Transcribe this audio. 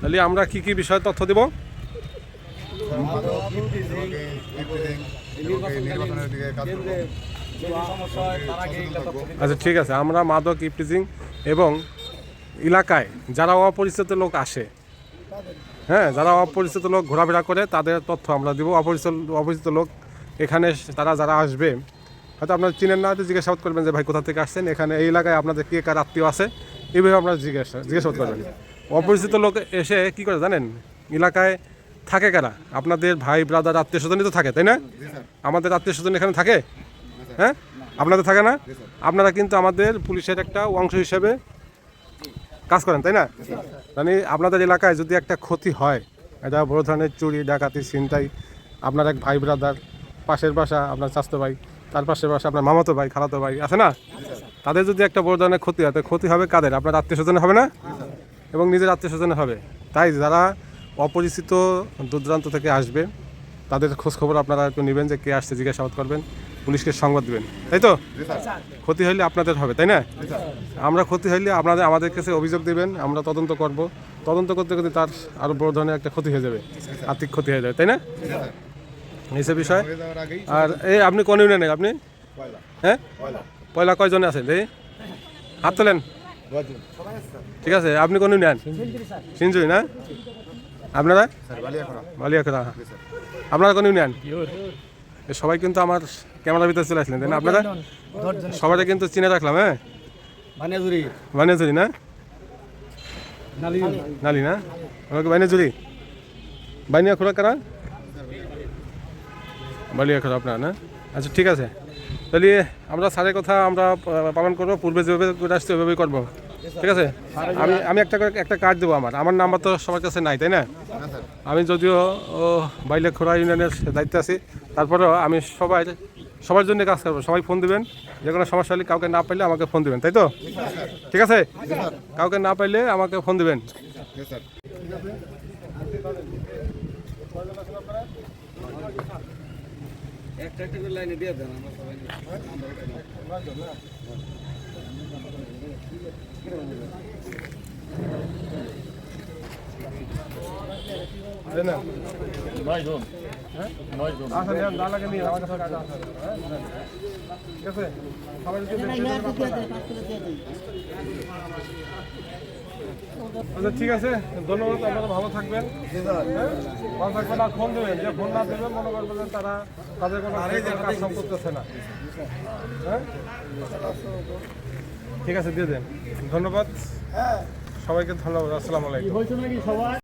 তাহলে আমরা কি কি বিষয়ে তথ্য দেব? আচ্ছা ঠিক আছে। আমরা মাদক, ইপটিজিং এবং এলাকায় যারা অপরিচিত লোক আসে হ্যাঁ যারা অপরিচিত লোক ঘোরাফেরা করে, তাদের তথ্য আমরা দিব। অপরিচিত অপরিচিত লোক এখানে তারা যারা আসবে, হয়তো আপনারা চিনেন না জিজ্ঞাসাবাদ করবেন যে, ভাই, কোথা থেকে আসছেন? এখানে, এই এলাকায় আপনাদের কে, কার আত্মীয় আছে? এইভাবে আপনারা জিজ্ঞাসা জিজ্ঞাসাবাদ করবেন। অপরিচিত লোক এসে কি করে জানেন? এলাকায় থাকে কারা? আপনাদের ভাই ব্রাদার আত্মীয় স্বজনই তো থাকে তাই না? আমাদের আত্মীয় স্বজন এখানে থাকে? হ্যাঁ? আপনাদের থাকে না? আপনারা কিন্তু আমাদের পুলিশের একটা অংশ হিসেবে কাজ করেন তাই না? মানে আপনাদের এলাকায় যদি একটা ক্ষতি হয় এটা বড় ধরনের চুরি ডাকাতি ছিনতাই আপনার এক ভাই ব্রাদার পাশের বাসা আপনার স্বাস্থ্য ভাই তার পাশের বাসা আপনার মামাতো ভাই খালাতো ভাই আছে না? তাদের যদি একটা বড় ধরনের ক্ষতি হয় ক্ষতি হবে কাদের? আপনার আত্মীয় স্বজনের হবে না? এবং নিজের আত্মীয় স্বজনের হবে। তাই যারা অপরিচিত দূরদূরান্ত থেকে আসবে তাদের খোঁজ খবর আপনারা একটু নেবেন যে কে আসছে জিজ্ঞাসাবাদ করবেন পুলিশকে সংবাদ দেবেন। তাই তো? ক্ষতি হইলে আপনাদের হবে তাই না? আমরা ক্ষতি হইলে আপনাদের আমাদের কাছে অভিযোগ দেবেন আমরা তদন্ত করব। তদন্ত করতে করতে তার আরও বড় ধরনের একটা ক্ষতি হয়ে যাবে আর্থিক ক্ষতি হয়ে যাবে তাই না? এইসব বিষয়। আর এই আপনি কোন ইউনিয়নে আপনি? হ্যাঁ? পয়লা কয়জনে আছেন এই হাত তোলেন। ঠিক আছে আপনি কোন নেন? সিনজুই না? আপনারা? বালিয়াখড়া বালিয়াখড়া আপনারা কোন নেন? সবাই কিন্তু আমার ক্যামেরার ভিতরে চলে আসলেন তাই না আপনারা? সবাই কিন্তু চিনে রাখলাম হ্যাঁ? বানিয়াজুরি না? নালি। না? আমাকে বানিয়াজুরি বানিয়া খোরা কারা? বালিয়া খোরা আপনার না? আচ্ছা ঠিক আছে। তাহলে আমরা স্যারের কথা আমরা পালন করব পূর্বে যেভাবে করে আসছে ওইভাবেই করব। ঠিক আছে? আমি আমি একটা করে একটা কার্ড দেবো আমার। আমার নাম্বার তো সবার কাছে নাই তাই না? না আমি যদিও ও বাইলে খোরা ইউনিয়নের দায়িত্বে আছি তারপরেও আমি সবাই সবার জন্য কাজ করব। সবাই ফোন দিবেন যে কোনো সমস্যা হলে কাউকে না পাইলে আমাকে ফোন দিবেন তাই তো? ঠিক আছে? কাউকে না পাইলে আমাকে ফোন দিবেন। একটা একটা করে লাইনে দিয়ে দেন আমরা সবাই ভাই নেন, হ্যাঁ, দেখতে পারেন। আচ্ছা ঠিক আছে? ধন্যবাদ আপনারা ভালো থাকবেন। হ্যাঁ? ভালো থাকবেন আর ফোন দেবেন। যে ফোন না দেবেন মনে করবেন যে তারা তাদের কোনো কাজ সব করতেছে না। হ্যাঁ? ঠিক আছে দিয়ে দেন। ধন্যবাদ। সবাইকে ধন্যবাদ। আসসালামু আলাইকুম। সবাই